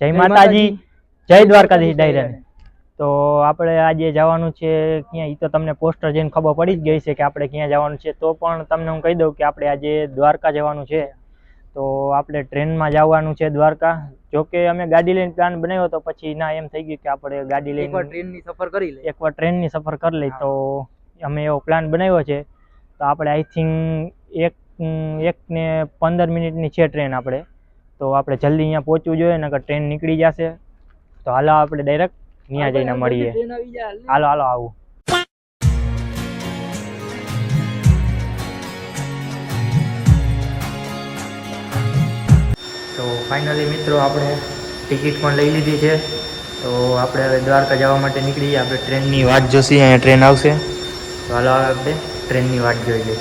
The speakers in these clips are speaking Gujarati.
જય માતાજી જય દ્વારકાધીશ ડાયરાને. તો આપણે આજે જવાનું છે ક્યાં? એ તો તમને પોસ્ટર જઈને ખબર પડી જ ગઈ છે કે આપણે ક્યાં જવાનું છે. તો પણ તમને હું કહી દઉં કે આપણે આજે દ્વારકા જવાનું છે. તો આપણે ટ્રેનમાં જવાનું છે દ્વારકા. જો કે અમે ગાડી લઈને પ્લાન બનાવ્યો તો પછી ના એમ થઈ ગયું કે આપણે ગાડી લઈને ટ્રેનની સફર કરી લઈએ એકવાર ટ્રેનની સફર કરી લઈ તો અમે એવો પ્લાન બનાવ્યો છે. તો આપણે આઈ થિંક એક એક ને પંદર મિનિટની છે ટ્રેન આપણે. તો આપણે જલ્દી અહીંયા પહોંચવું જોઈએ નકર ટ્રેન નીકળી જશે. તો હાલો આપણે ડાયરેક્ટ ત્યાં જઈને મળીએ. હાલ. હાલો આવું. તો ફાઇનલી મિત્રો આપણે ટિકિટ પણ લઈ લીધી છે. તો આપણે હવે દ્વારકા જવા માટે નીકળી જઈએ આપણે ટ્રેનની વાટ જોશી અહીંયા ટ્રેન આવશે. તો હાલો હવે આપણે ટ્રેનની વાટ જોઈ લઈએ.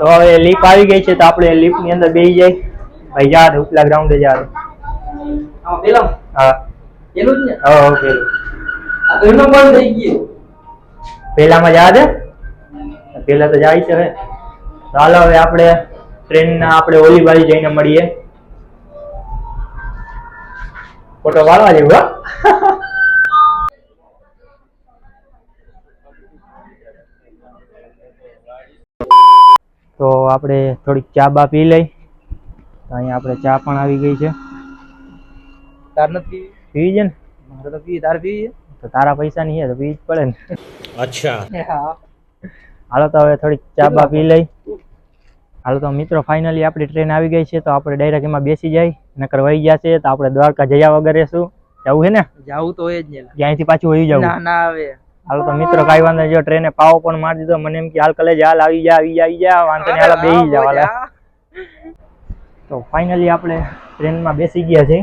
તો હવે લીપ આવી ગઈ છે તો આપણે લીપની અંદર બેસી જાય ભાઈ ઉપલા ગ્રાઉન્ડે યાર હા પેલા? હા. પેલું જ ને? હા ઓકે આ એનો બંધ થઈ ગયો. પેલામાં જા દે પેલા તો જાય છે હવે. ચાલો હવે આપણે ટ્રેનના આપણે ઓલી બાજુ જઈને મળીએ. ફોટો પાડવા જેવું હા. તો આપણે થોડીક ચા બા પી લઈ. અહીંયા આપણે ચા પણ આવી ગઈ છે. તાર નથી પીવી? છે ને? મારે તો પીવી તાર પીવી તો તારા પૈસા નહીં તો પીવી જ પડે ને. અચ્છા. હાલો તો હવે થોડી ચા બા પી લઈ. હાલો તો મિત્રો ફાઇનલી આપણી ટ્રેન આવી ગઈ છે તો આપણે ડાયરેક્ટ એમાં બેસી જાય. નકર વહી ગયા તો આપણે દ્વારકા જયા વગર રહેશું. જવું છે ને? જવું તો એ જ ને. ત્યાંથી પાછું વહી જવું. ના ના આવે. હાલો તો મિત્રો કાઈ વાંધો જો ટ્રેને પાવો પણ મારી દીધો મને એમ કે હાલ કલે હાલ આવી જા આવી જા આવી જા વાંધો નહીં હાલ બેસી જવા તો ફાઇનલી આપણે ટ્રેનમાં બેસી ગયા છે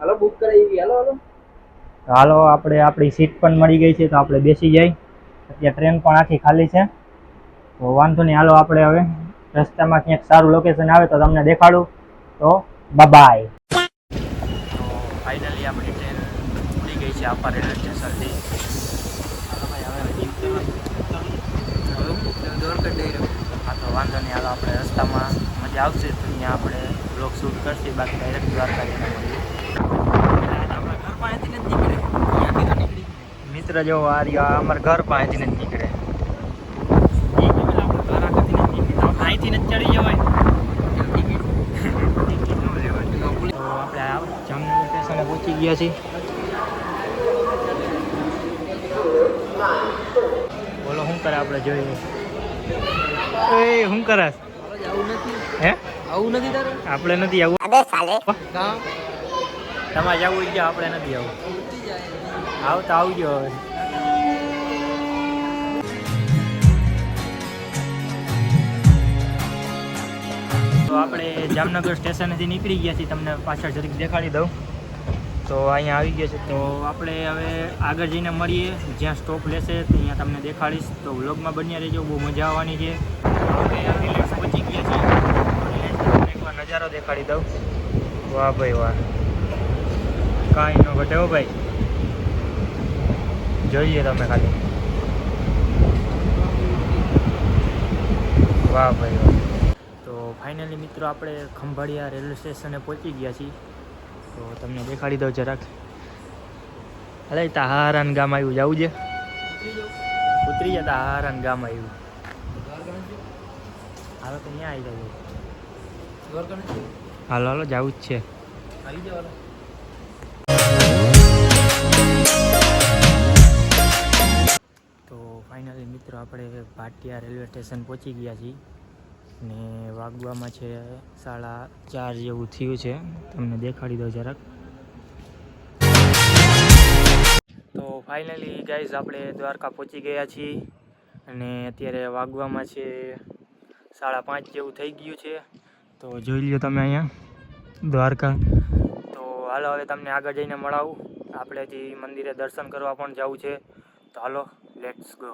હાલો બુક કરાવી હાલો હાલો. તો હાલો આપણે આપણી સીટ પણ મળી ગઈ છે તો આપણે બેસી જાય. અત્યારે ટ્રેન પણ આખી ખાલી છે. તો વાંધો નહીં હાલો આપણે હવે રસ્તામાં ક્યાંક સારું લોકેશન આવે તો તમને દેખાડું. તો બાય ફાઇનલી આપણી ટ્રેન ઉડી ગઈ છે આપા રેલવે સ્ટેશનથી. હા તો વાંધો નહીં હાલો આપણે રસ્તામાં મજા આવશે તો ત્યાં આપણે બ્લોગ શૂટ કરશે બાકી ડાયરેક્ટ દ્વારકા જઈને મળીએ મિત્ર જો આ રહ્યો આ અમારા ઘર પાસેથી નથી નીકળે. અહીંથી નથી ચડી જવાય. તો આપણે આ જામનગર સ્ટેશને પહોંચી ગયા છીએ. બોલો શું કરે આપણે જોઈએ? એ શું કરે? હાલો જાવું નથી હે? આવું નથી તારે? આપણે નથી આવું. કાં તમારે જવું જ આપણે નથી આવું. આવ તો આવજો હવે. તો આપણે જામનગર સ્ટેશનેથી નીકળી ગયા છીએ. તમને પાછળ જરીક દેખાડી દઉં. તો અહીંયા આવી ગયા છે. તો આપણે હવે આગળ જઈને મળીએ. જ્યાં સ્ટોપ લેશે ત્યાં તમને દેખાડીશ. તો વ્લોગમાં બન્યા રહેજો. બહુ મજા આવવાની છે આપણે રિલેક્સ પહોંચી ગયા છીએ રિલેક્સનો તમને એકવાર નજારો દેખાડી દઉં. વાહ ભાઈ વાહ. કાંઈ ન ઘટે હો ભાઈ. જોઈએ તમે ખાલી. વાહ ભાઈ વાહ. તો ફાઇનલી મિત્રો આપણે ખંભાળિયા રેલવે સ્ટેશને પહોંચી ગયા છીએ. તો તમને દેખાડી દઉં જરાક. અરે તાહારાન ગામ આવ્યું. જવું છે? ઉતરી ગયા તાહારાન ગામ આવ્યું. હવે તો ત્યાં આવી જાય હાલો હાલો જવું જ છે. આવી તો ફાઇનલી મિત્રો આપણે ભાટિયા રેલવે સ્ટેશન પહોંચી ગયા છીએ. ને વાગવામાં છે સાડા ચાર જેવું થયું છે. તમને દેખાડી દઉં જરાક. તો ફાઇનલી ગાઈઝ આપણે દ્વારકા પહોંચી ગયા છીએ. અને અત્યારે વાગવામાં છે સાડા પાંચ જેવું થઈ ગયું છે. તો જોઈ લ્યો તમે અહીંયા, દ્વારકા. તો હાલો, હવે તમને આગળ જઈને મળાવું. હજી મંદિરે દર્શન કરવા પણ જવું છે. તો હાલો લેટ્સ ગો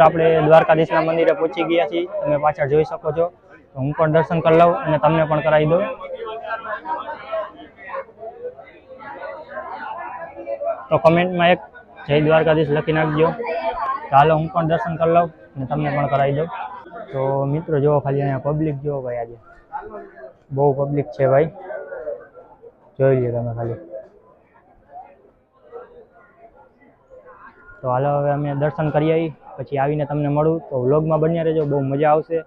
મિત્રો, આપણે દ્વારકાધીશના મંદિરે પહોંચી ગયા છીએ. તમે પાછળ જોઈ શકો છો. તો હું પણ દર્શન કરી લઉં અને તમને પણ કરાવી દઉં. તો કમેન્ટમાં એક જય દ્વારકાધીશ લખી નાખજો. ચાલો હું પણ દર્શન કરી લઉં અને તમને પણ કરાવી દઉં. તો મિત્રો, જુઓ ખાલી અહીંયા પબ્લિક જુઓ ભાઈ, આજે. બહુ પબ્લિક છે ભાઈ. જોઈ લે તમે ખાલી. તો હાલો, હવે અમે દર્શન કરી આવી પછી આવીને તમને મળું તો વ્લોગમાં બન્યા રહેજો, બહુ મજા આવશે.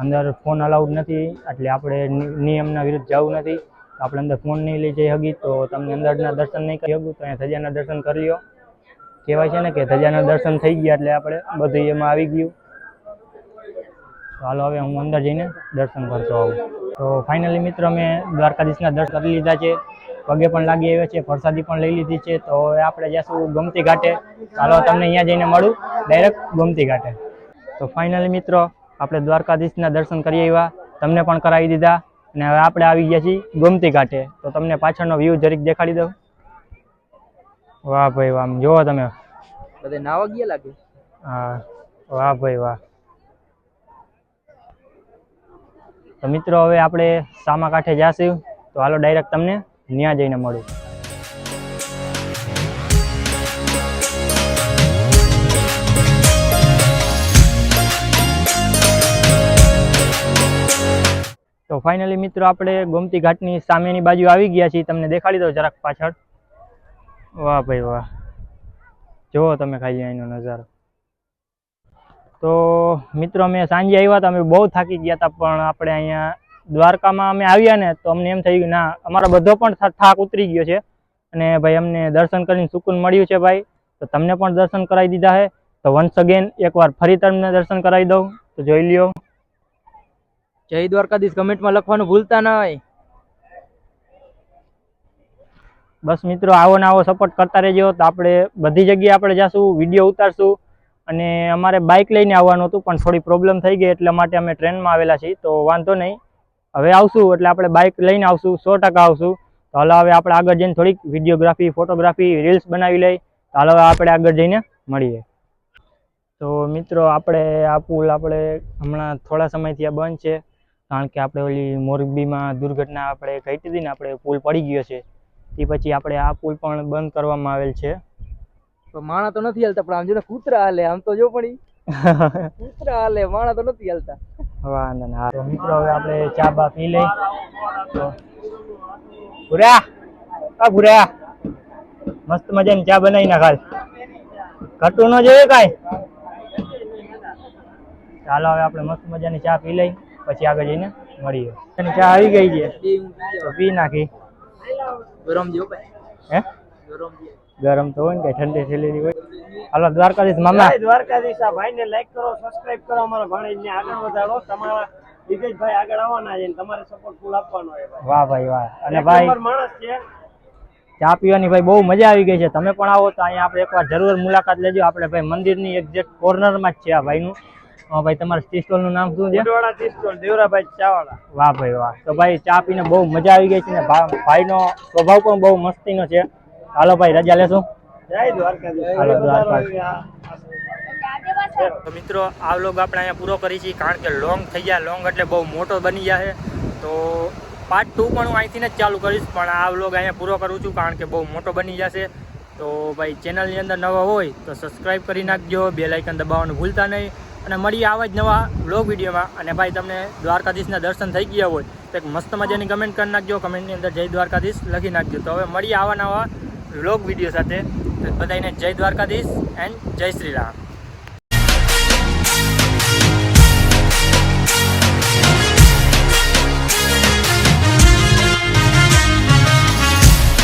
અંદર ફોન અલાઉડ નથી, એટલે આપણે નિયમના વિરુદ્ધ જવું નથી. આપણે અંદર ફોન નહીં લઈ જઈ હગી તો તમને અંદરના દર્શન નહીં કરી શકું, તો અહીંયા ધજાના દર્શન કરી લો કહેવાય છે ને કે ધજાના દર્શન થઈ ગયા એટલે આપણે બધું એમાં આવી ગયું. હાલો હવે હું અંદર જઈને દર્શન કરતો આવું. તો ફાઇનલી મિત્રો, અમે દ્વારકાધીશના દર્શન કરી લીધા છે. પગે પણ લાગી આવ્યા છે પ્રસાદી પણ લઈ લીધી છે તો હવે આપણે જઈશું ગમતી ઘાટે. ચાલો તમને અહીંયા જઈને મળું ડાયરેક્ટ ગમતી ઘાટે. તો ફાઇનલી મિત્રો આપણે દ્વારકાધીશના દર્શન કરી આવ્યા તમને પણ કરાવી દીધા અને હવે આપણે આવી ગયા છીએ ગોમતી ઘાટે. તો તમને પાછળનો વ્યૂ જરીક દેખાડી દઉં. વાહ ભાઈ વાહ જુઓ તમે. બધે નાવા ગયા લાગે? હા વાહ ભાઈ વાહ. તો મિત્રો હવે આપણે સામા કાંઠે જાશું તો હાલો ડાયરેક્ટ તમને ત્યાં જઈને મળું. તો ફાઇનલી મિત્રો આપણે ગોમતી ઘાટની સામેની બાજુ આવી ગયા છીએ. તમને દેખાડી દઉં જરાક પાછળ. વાહ ભાઈ વાહ. જુઓ તમે ખાલી અહીંનો નજારો. તો મિત્રો અમે સાંજે આવ્યા હતા. અમે બહુ થાકી ગયા હતા, પણ આપણે અહીંયા દ્વારકામાં અમે આવ્યા ને તો અમને એમ થઈ ગયું ના અમારો બધો પણ થાક ઉતરી ગયો છે. અને ભાઈ અમને દર્શન કરીને સુકૂન મળ્યું છે ભાઈ. તો તમને પણ દર્શન કરાવી દીધા છે. તો વન્સ અગેન એકવાર ફરી તમને દર્શન કરાવી દઉં. તો જોઈ લ્યો. જય દ્વારકાધીશ. કમેન્ટમાં લખવાનું ભૂલતા નહીં. બસ મિત્રો આવો ને આવો સપોર્ટ કરતા રહેજો. તો આપણે બધી જગ્યાએ આપણે જાશું વીડિયો ઉતારશું. અને અમારે બાઇક લઈને આવવાનું હતું પણ થોડી પ્રોબ્લેમ થઈ ગઈ એટલા માટે અમે ટ્રેનમાં આવેલા છીએ. તો વાંધો નહીં. હવે આવશું એટલે આપણે બાઇક લઈને આવશું સો ટકા આવશું. તો હાલો હવે આપણે આગળ જઈને થોડીક વિડીયોગ્રાફી ફોટોગ્રાફી રીલ્સ બનાવી લઈ. તો હાલો આપણે આગળ જઈને મળીએ. તો મિત્રો આપણે આ પુલ આપણે હમણાં થોડા સમયથી આ બંધ છે. કારણ કે આપણે ઓલી મોરબીમાં દુર્ઘટના આપણે ઘટી હતી ને આપણે પુલ પડી ગયો છે. એ પછી આપણે આ પુલ પણ બંધ કરવામાં આવેલ છે. તો માણા તો નથી હાલતા પણ આમ જો કૂતરા હાલે આમ તો જો પણ કૂતરા હાલે માણા તો નથી હાલતા. વાંધો ના તો મિત્રો હવે આપણે ચા બા પી લઈ. ભૂરા આ ભૂરા મસ્ત મજાની ચા બનાવી નાખાલ ઘટું ન જોઈએ કાંઈ? ચાલો હવે આપણે મસ્ત મજાની ચા પી લઈ પછી આગળ જઈને મળીએ. ચા આવી ગઈ છે. તો પી નાખી. ગરમ જેવું હે? ગરમ જે ગરમ તો હોય ને કઈ ઠંડી થયેલી હોય. હાલો દ્વારકાધીશ મામા. દ્વારકાધીશ. આ ભાઈને લાઈક કરો સબસ્ક્રાઇબ કરો અમારા ભાણેજને આગળ વધારો. તમારા દિગ્ગજભાઈ આગળ આવવાના છે તમારે સપોર્ટ ફૂલ આપવાનો છે વાહ ભાઈ વાહ. અને ભાઈ માણસ છે. ચા પીવાની ભાઈ બહુ મજા આવી ગઈ છે. તમે પણ આવો તો અહીંયા આપણે એકવાર જરૂર મુલાકાત લેજો. આપણે ભાઈ મંદિરની એક્ઝેક્ટ કોર્નરમાં જ છે આ ભાઈનું. ભાઈ તમારા ટી સ્ટોલનું નામ શું છે? ઉડવાળા તીસ્તોલ દેવરાભાઈ ચાવાળા વાહ ભાઈ વાહ. તો ભાઈ ચા પીને બહુ મજા આવી ગઈ છે ને ભાઈનો સ્વભાવ પણ બહુ મસ્તીનો છે. હાલો ભાઈ રજા લેશું? હાલો, મિત્રો આ વ્લોગ આપણે અહીંયા પૂરો કરી છીએ કારણ કે લોંગ થઈ ગયા લોંગ એટલે બહુ મોટો બની જાય તો પાર્ટ ટુ પણ હું અહીંથી જ ચાલુ કરીશ પણ આ વ્લોગ અહીંયા પૂરો કરું છું કારણ કે બહુ મોટો બની જશે. તો ભાઈ ચેનલની અંદર નવા હોય તો સબસ્ક્રાઈબ કરી નાખજો બે લાઇકન દબાવવાનું ભૂલતા નહીં. અને મળીએ આવા જ નવા વ્લોગ વિડીયોમાં. અને ભાઈ તમને દ્વારકાધીશના દર્શન થઈ ગયા હોય તો એક મસ્ત મજાની કમેન્ટ કરી નાખજો. કમેન્ટની અંદર જય દ્વારકાધીશ લખી નાખજો. તો હવે મળીએ આવા નવા વ્લોગ વીડિયો સાથે. તો બધાને જય દ્વારકાધીશ એન્ડ જય શ્રી રામ.